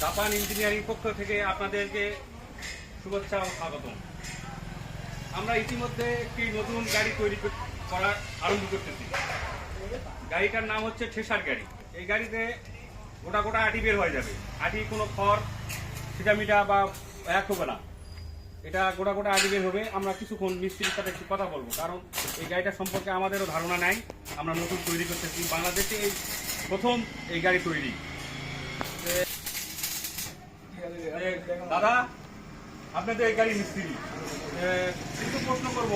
Japan engineering পক্ষ থেকে আপনাদেরকে শুভেচ্ছা ও স্বাগতম। আমরা ইতিমধ্যে একটি নতুন গাড়ি তৈরি কর- করা আরম্ভ করতেছি। গাড়িটার নাম হচ্ছে ঠেসার গাড়ি। এই গাড়িতে গোটা গোটা আটি বের হয়ে যাবে। আটি কোনো খড়, সিটামিটা বা এক হবে না। এটা গোটা গোটা আটি বের হবে। আমরা কিছুক্ষণ মিস্ত্রির সাথে একটু কথা বলব, কারণ এই গাড়িটা সম্পর্কে আমাদেরও ধারণা নাই। আমরা নতুন তৈরি করতেছি। বাংলাদেশে এই প্রথম এই গাড়ি তৈরি। দাদা আপনাদের এই গাড়ি মিস্ত্রি। কিছু প্রশ্ন করব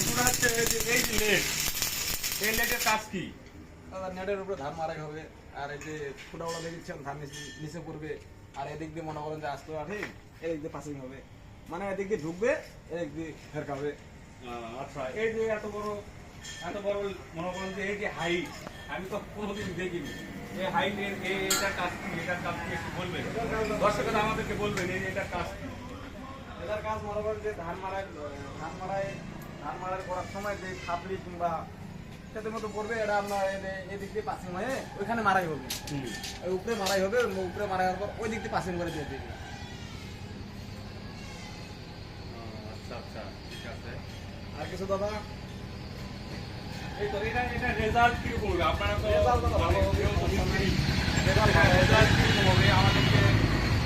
এগুলো হচ্ছে এই যে এই যে লেট এই লেটের কাজ কি? দাদা নেটের উপরে ধান মারাই হবে আর এই যে ফুটাগুলো দেখেছেন ধান নিচে পড়বে আর এদিক দিয়ে মনে করেন যে আসতে আঠে এদিক দিয়ে পাসিং হবে। মানে এদিক দিয়ে ঢুকবে এদিক দিয়ে ফেরকাবে। আচ্ছা এই যে এত বড় এত বড় মনে করেন যে এই যে হাইট আমি তো কোনোদিন দেখিনি। এই হাইটের এটার কাজ কি এটার কাজ কি একটু বলবেন? দর্শকরা আমাদেরকে বলবেন এই এটার কাজ কি? এটার কাজ মনে করেন যে ধান মারাই ধান মারাই ধান মারাই করার সময় যে খাপড়ি কিংবা মতো পড়বে এটা আপনার এদিক দিয়ে পাসিং হয়ে ওইখানে মারাই হবে। উপরে মারাই হবে উপরে মারাই হওয়ার পর ওই দিক দিয়ে পাসিং করে দিয়ে দিবে। আচ্ছা আচ্ছা ঠিক আছে। আর কিছু দাদা?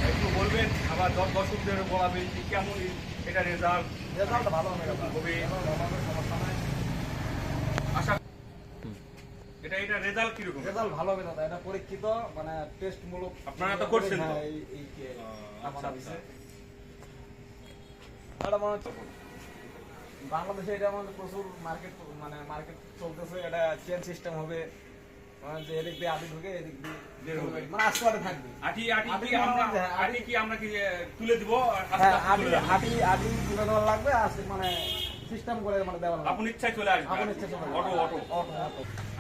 একটু বলবেন আবার দর্শকদের বলাবেন যে কেমন এটা রেজাল্ট রেজাল্ট ভালো হবে। দাদা হবে। Result ভালো হবে, সমস্যা নাই আশা এটা এটা রেজাল্ট রেজাল্ট ভালো হবে দাদা। এটা পরীক্ষিত মানে টেস্টমূলক আপনারা তো করছেন তো? হ্যাঁ, এই এই কে আচ্ছা, আচ্ছা। এটা মনে হচ্ছে বাংলাদেশে এটা আমাদের প্রচুর মার্কেট মানে মার্কেট চলতেছে এটা চেন সিস্টেম হবে। মানে যে এদিক দিয়ে ঢুকে এদিক দিয়ে বের হবে। মানে আস্তে আস্তে থাকবে। আটি আটি আটি কি আমরা আটি কি আমরা কি তুলে দিব? হ্যাঁ তুলে দেব? আদি আদি তুলে দেওয়া লাগবে আস্তে মানে সিস্টেম করে মানে দেওয়া লাগবে। আপন ইচ্ছায় চলে আসবে আপন চলে অটো অটো।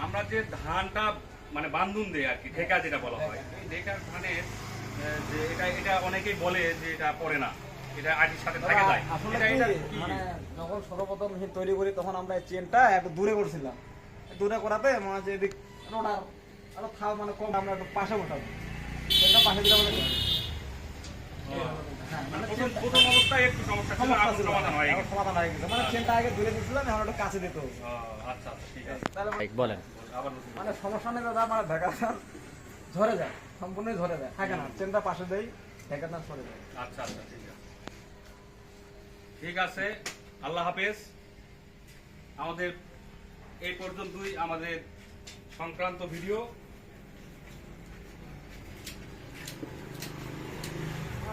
আমরা যে ধানটা মানে বান্ধুন দেয় আর কি ঠেকা যেটা বলা হয়। এই ঠেকার ধানের যে এটা এটা অনেকেই বলে যে এটা পড়ে না। এটা আটির সাথে থাকে যায় আসলে এটা এটা কি? মানে যখন সর্বপ্রথম তৈরি করি তখন আমরা এই চেনটা একটু দূরে করছিলাম। দূরে করাতে মানে যে এদিক রোডার আরও থাও মানে কম আমরা একটু পাশে বসাবো। চেনটা পাশে দিলে হ্যাঁ, মানে মানে একটু মানে চেনটা আগে দূরে দিচ্ছিলাম একটু কাছে দিতে হবে। ও, আচ্ছা আচ্ছা ঠিক আছে। তাহলে মানে- বলেন। মানে সমস্যা নেই দাদা আমার ঢাকা ঝরে যায় সম্পূর্ণই ঝরে যায়। থাকে না চেনটা পাশে দেই ঢাকা সরে যায়। আচ্ছা আচ্ছা ঠিক আছে। ঠিক আছে আল্লাহ হাফেজ আমাদের এই পর্যন্তই আমাদের সংক্রান্ত ভিডিও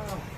Oh.